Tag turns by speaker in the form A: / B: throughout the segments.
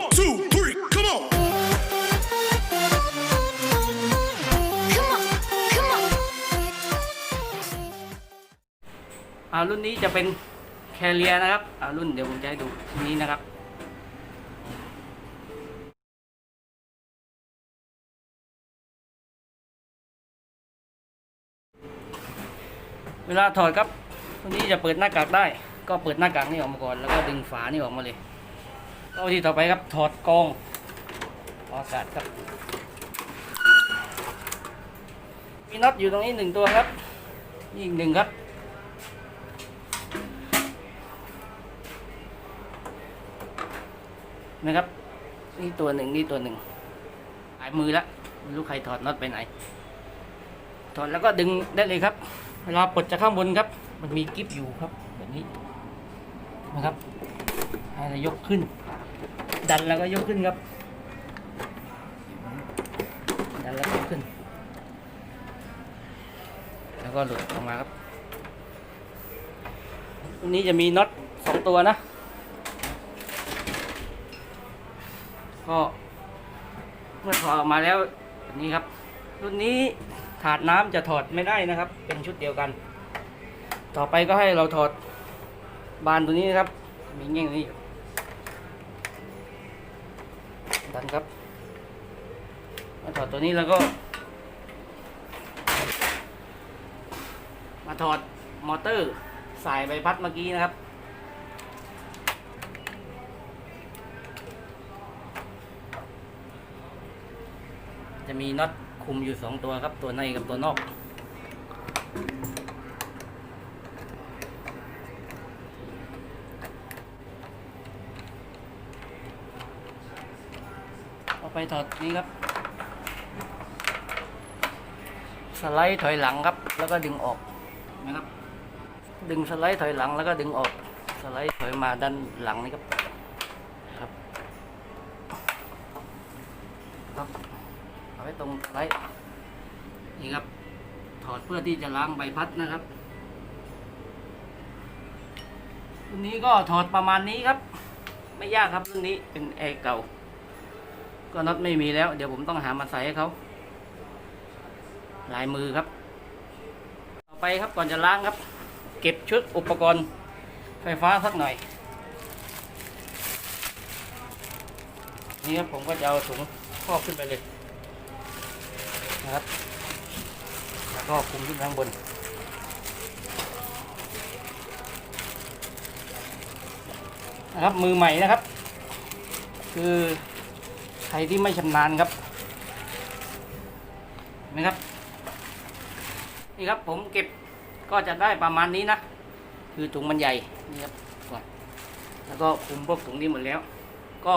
A: One, two, three, come on.
B: Come on, come on.
C: อ่ารุ่นนี้จะเป็นแคเรียนะครับอ่ารุ่นเดี๋ยวผมจะให้ดูนี้นะครับเวลาถอดครับตัวนี้จะเปิดหน้ากากได้ ก็เปิดหน้ากากนี่ออกมาก่อน แล้วก็ดึงฝานี่ออกมาเลย ก็ที่ต่อไปครับถอดกองออกอากาศครับ มีน็อตอยู่ตรงนี้หนึ่งตัวครับนี่อีกหนึ่งครับนะครับ นี่ตัวหนึ่งนี่ตัวหนึ่งหายมือล้วไม่รู้ใครถอดน็อตไปไหน ถอดแล้วก็ดึงได้เลยครับ เวลาปลดจากข้างบนครับ มันมีกิฟอยู่ครับ แบบนี้นะครับให้เรายกขึ้น ดันแล้วก็ยกขึ้นครับ ดันแล้วยกขึ้น แล้วก็หลุดออกมาครับอันนี้จะมีน็อตสองตัวนะ ก็เมื่อถอดออกมาแล้วแบบนี้ครับ รุ่นนี้ถาดน้ำจะถอดไม่ได้นะครับ เป็นชุดเดียวกัน ต่อไปก็ให้เราถอดบานตัวนี้นะครับ มีเงี้ยงนี้ ดันครับมาถอดตัวนี้แล้วก็ มาถอดมอเตอร์สายใบพัดเมื่อกี้นะครับจะมีน็อตคุมอยู่สองตัวครับ ตัวในกับตัวนอก เอา ไปถอดนี้ครับ สไลด์ถอยหลังครับ แล้วก็ดึงออกนะครับ ดึงสไลด์ถอยหลังแล้วก็ดึงออก สไลด์ถอยมาด้านหลังนี่ครับ ครับครับเอาไว้ตรงสไลด์นี่ครับ ถอดเพื่อที่จะล้างใบพัดนะครับรุ่นนี้ก็ถอดประมาณนี้ครับ ไม่ยากครับรุ่นนี้เป็นแอร์เก่า ก็น็อตไม่มีแล้ว เดี๋ยวผมต้องหามาใส่ให้เขาลายมือครับ ต่อไปครับก่อนจะล้างครับ เก็บชุดอุปกรณ์ไฟฟ้าสักหน่อย นี่ครับผมก็จะเอาถุงครอบขึ้นไปเลยนะครับ แล้วก็คลุมขึ้นข้างบน นะครับมือใหม่นะครับ คือ ใครที่ไม่ชำนาญครับเห็นไหมครับ นี่ครับผมเก็บก็จะได้ประมาณนี้นะ คือถุงมันใหญ่นี่ครับก่อนแล้วก็คุมพวกถุงนี้หมดแล้ว ก็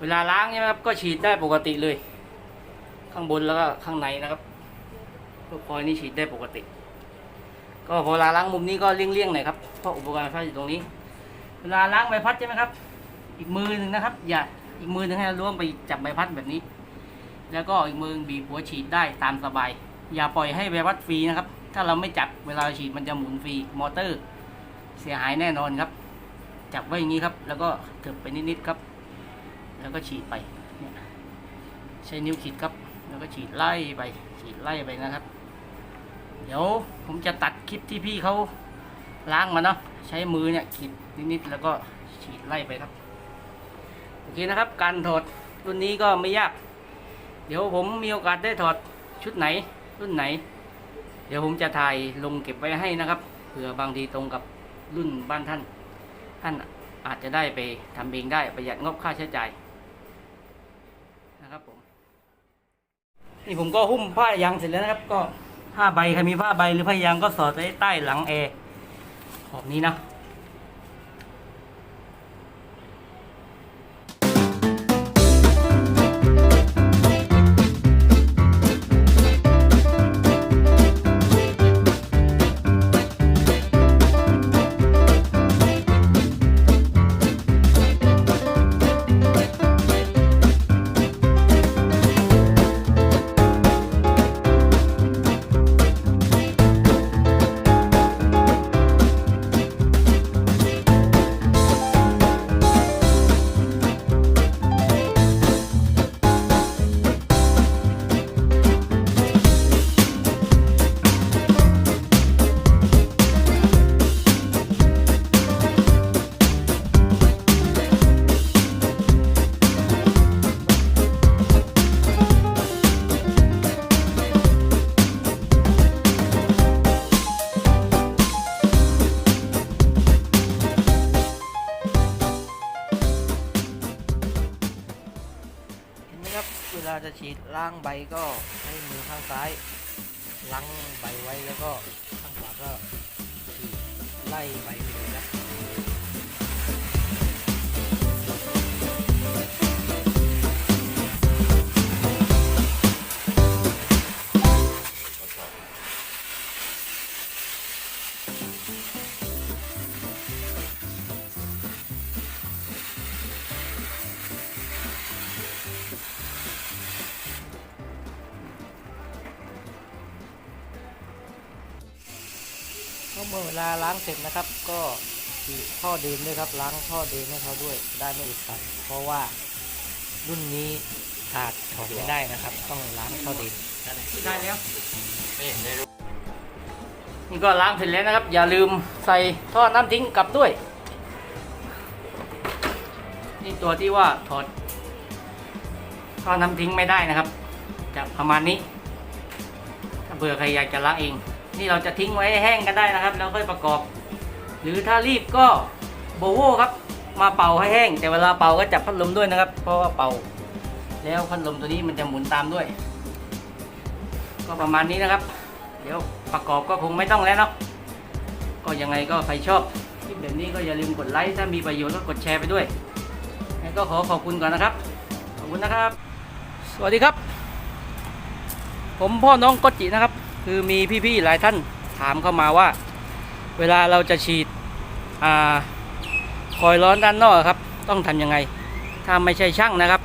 C: เวลาล้างใช่ไหมครับก็ฉีดได้ปกติเลย ข้างบนแล้วก็ข้างในนะครับพวกคอยนี่ฉีดได้ปกติ ก็พอเวลาล้างมุมนี้ก็เลี่ยงๆหน่อยครับเพราะอุปกรณ์ไฟฟ้าอยู่ตรงนี้ เวลาล้างใบพัดใช่ไหมครับ อีกมือหนึ่งนะครับ อย่า อีกมือหนึ่งให้เราล้วงไปจับใบพัดแบบนี้ แล้วก็อีกมือบีบหัวฉีดได้ตามสบาย อย่าปล่อยให้ใบพัดฟรีนะครับ ถ้าเราไม่จับเวลาฉีดมันจะหมุนฟรีมอเตอร์ เสียหายแน่นอนครับ จับไว้อย่างนี้ครับ แล้วก็เถิบไปนิดๆครับ แล้วก็ฉีดไปใช้นิ้วขีดครับ แล้วก็ฉีดไล่ไป ฉีดไล่ไปนะครับ เดี๋ยวผมจะตัดคลิปที่พี่เขาล้างมาเนาะใช้มือเนี่ยขีดนิดๆแล้วก็ฉีดไล่ไปครับ โอเคนะครับ การถอดรุ่นนี้ก็ไม่ยาก เดี๋ยวผมมีโอกาสได้ถอดชุดไหน รุ่นไหน เดี๋ยวผมจะถ่ายลงเก็บไว้ให้นะครับเผื่อบางทีตรงกับรุ่นบ้านท่าน ท่านอาจจะได้ไปทำเองได้ประหยัดงบค่าใช้จ่ายนะครับผมนี่ผมก็หุ้มผ้ายางเสร็จแล้วนะครับ ก็ผ้าใบใครมีผ้าใบหรือผ้ายางก็สอดไว้ใต้หลังแอร์ขอบนี้นะ เวลาจะฉีดล้างใบก็ให้มือข้างซ้ายล้างใบไว้แล้วก็ข้างขวาก็ฉีดไล่ใบไปเลยนะ มื่อเวลาล้างเสร็จนะครับ ก็ฉีดท่อเดินด้วยครับ ล้างท่อเดินให้เขาด้วยได้ไม่อุดตันเพราะว่ารุ่นนี้ขาดถอดไม่ได้นะครับ ต้องล้างท่อเดินได้แล้ว
A: ไม่เห็นได้รู้
C: นี่ก็ล้างเสร็จแล้วนะครับ อย่าลืมใส่ท่อน้ำทิ้งกลับด้วย นี่ตัวที่ว่าถอดท่อน้ำทิ้งไม่ได้นะครับ จะประมาณนี้ ถ้าเบื่อใครอยากจะล้างเอง นี่เราจะทิ้งไว้แห้งกันได้นะครับ แล้วค่อยประกอบ หรือถ้ารีบก็โบโวครับ มาเป่าให้แห้ง แต่เวลาเป่าก็จับพัดลมด้วยนะครับ เพราะว่าเป่า แล้วพัดลมตัวนี้มันจะหมุนตามด้วย ก็ประมาณนี้นะครับ เดี๋ยวประกอบก็คงไม่ต้องแล้วเนาะก็ยังไงก็ใครชอบคลิปแบบนี้ก็อย่าลืมกดไลค์ถ้ามีประโยชน์ก็กดแชร์ไปด้วยงั้นก็ขอขอบคุณก่อนนะครับ ขอบคุณนะครับ สวัสดีครับ ผมพ่อน้องกจินะครับ คือมีพี่ๆหลายท่านถามเข้ามาว่า เวลาเราจะฉีดอ่าคอยร้อนด้านนอกครับ ต้องทำยังไง ถ้าไม่ใช่ช่างนะครับ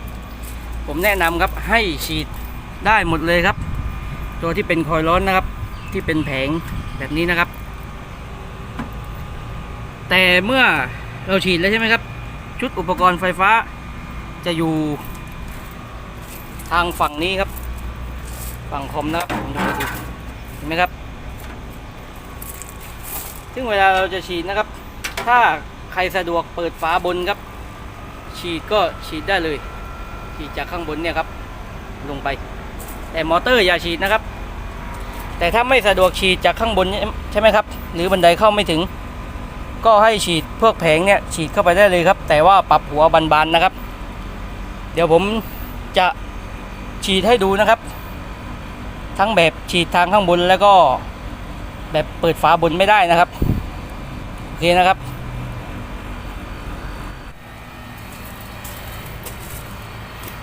C: ผมแนะนำครับให้ฉีดได้หมดเลยครับ ตัวที่เป็นคอยร้อนนะครับ ที่เป็นแผงแบบนี้นะครับ แต่เมื่อเราฉีดแล้วใช่ไหมครับ ชุดอุปกรณ์ไฟฟ้าจะอยู่ทางฝั่งนี้ครับ ฝั่งคอมนะครับผมดู เห็นไหมครับ ซึ่งเวลาเราจะฉีดนะครับ ถ้าใครสะดวกเปิดฝาบนครับ ฉีดก็ฉีดได้เลย ฉีดจากข้างบนเนี่ยครับ ลงไป แต่มอเตอร์อย่าฉีดนะครับ แต่ถ้าไม่สะดวกฉีดจากข้างบนเนี่ยใช่ไหมครับ หรือบันไดเข้าไม่ถึง ก็ให้ฉีดพวกแผงเนี่ยฉีดเข้าไปได้เลยครับ แต่ว่าปรับหัวบานๆนะครับ เดี๋ยวผมจะฉีดให้ดูนะครับ ทั้งแบบฉีดทางข้างบนแล้วก็แบบเปิดฝาบนไม่ได้นะครับ โอเคนะครับ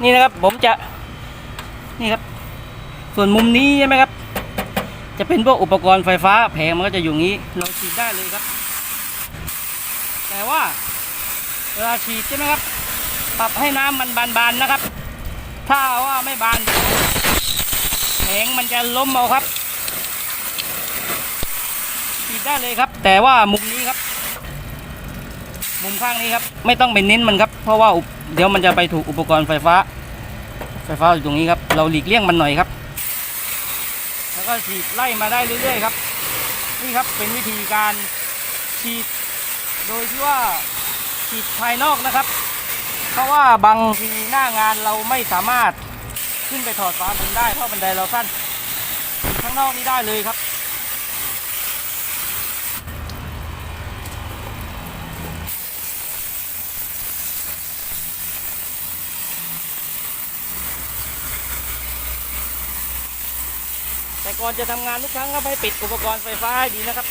C: นี่นะครับผมจะนี่ครับ ส่วนมุมนี้ใช่ไหมครับ จะเป็นพวกอุปกรณ์ไฟฟ้าแผงมันก็จะอยู่งี้ เราฉีดได้เลยครับ แต่ว่าเวลาฉีดใช่ไหมครับ ปรับให้น้ำมันบานๆนะครับ ถ้าว่าไม่บาน แผงมันจะล้มเอาครับฉีดได้เลยครับ แต่ว่ามุมนี้ครับ มุมข้างนี้ครับ ไม่ต้องไปเน้นมันครับ เพราะว่าเดี๋ยวมันจะไปถูกอุปกรณ์ไฟฟ้า ไฟฟ้าอยู่ตรงนี้ครับ เราหลีกเลี่ยงมันหน่อยครับ แล้วก็ฉีดไล่มาได้เรื่อยๆครับ นี่ครับเป็นวิธีการฉีด โดยที่ว่าฉีดภายนอกนะครับ เพราะว่าบางทีหน้างานเราไม่สามารถ ขึ้นไปถอดฝาบนได้เพราะบันไดเราสั้นข้างนอกนี่ได้เลยครับ แต่ก่อนจะทำงานทุกครั้งก็ให้ปิดอุปกรณ์ไฟฟ้าให้ดีนะครับ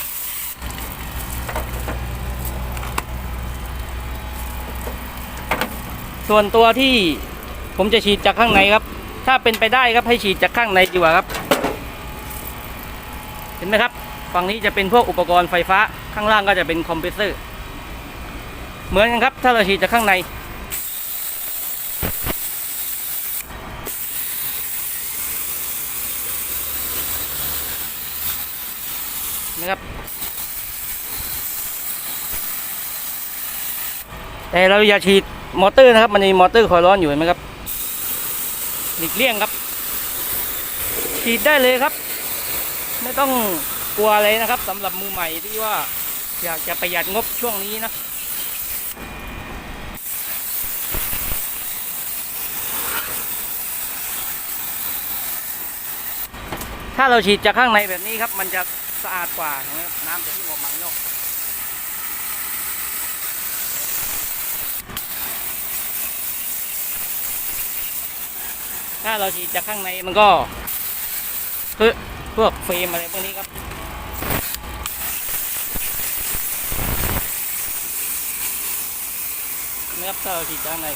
C: ส่วนตัวที่ผมจะฉีดจากข้างในครับ ถ้าเป็นไปได้ครับให้ฉีดจากข้างในดีกว่าครับ เห็นไหมครับ ฝั่งนี้จะเป็นพวกอุปกรณ์ไฟฟ้าข้างล่างก็จะเป็นคอมเพรสเซอร์ เหมือนกันครับ ถ้าเราฉีดจากข้างใน นะครับ แต่เราอย่าฉีดมอเตอร์นะครับ มันมีมอเตอร์คอยร้อนอยู่เห็นไหมครับ หลีกเลี่ยงครับฉีดได้เลยครับ ไม่ต้องกลัวเลยนะครับสำหรับมือใหม่ที่ว่าอยากจะประหยัดงบช่วงนี้นะถ้าเราฉีดจากข้างในแบบนี้ครับ มันจะสะอาดกว่าน้ำจะที่ออกมาข้างนอก ใคร ถ้าเราฉีดจากข้างในมันก็คือพวกเฟรมอะไรพวกนี้ครับนะครับถ้าเราฉีดจากข้างใน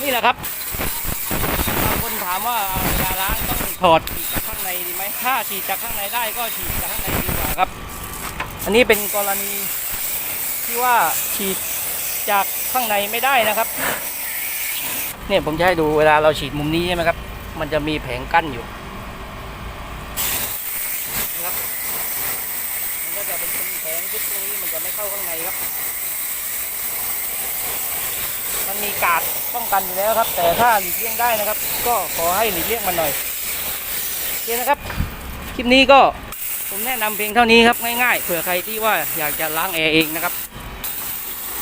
C: นี่แหละครับบางคนถามว่าเวลาล้างต้องถอดฉีดจากข้างในดีไหมถ้าฉีดจากข้างในได้ก็ฉีดจากข้างในดีกว่าครับ อันนี้เป็นกรณีที่ว่าฉีดจากข้างในไม่ได้นะครับ เนี่ยผมจะให้ดูเวลาเราฉีดมุมนี้ใช่ไหมครับ มันจะมีแผงกั้นอยู่นะครับมันก็จะเป็นแผงชุดตรงนี้มันจะไม่เข้าข้างในครับ มันมีกาดป้องกันอยู่แล้วครับ แต่ถ้าหลีกเลี่ยงได้นะครับ ก็ขอให้หลีกเลี่ยงมันหน่อยโอเคนะครับ คลิปนี้ก็ผมแนะนำเพียงเท่านี้ครับง่ายๆเผื่อใครที่ว่าอยากจะล้างแอร์เองนะครับ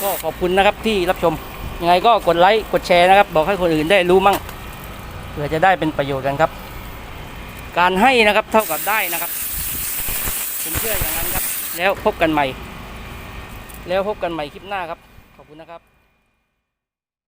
C: ก็ขอบคุณนะครับที่รับชม ยังไงก็กดไลค์กดแชร์นะครับ บอกให้คนอื่นได้รู้มั่งเพื่อจะได้เป็นประโยชน์กันครับ การให้นะครับเท่ากับได้นะครับผมเชื่ออย่างนั้นครับ แล้วพบกันใหม่ แล้วพบกันใหม่คลิปหน้าครับ ขอบคุณนะครับ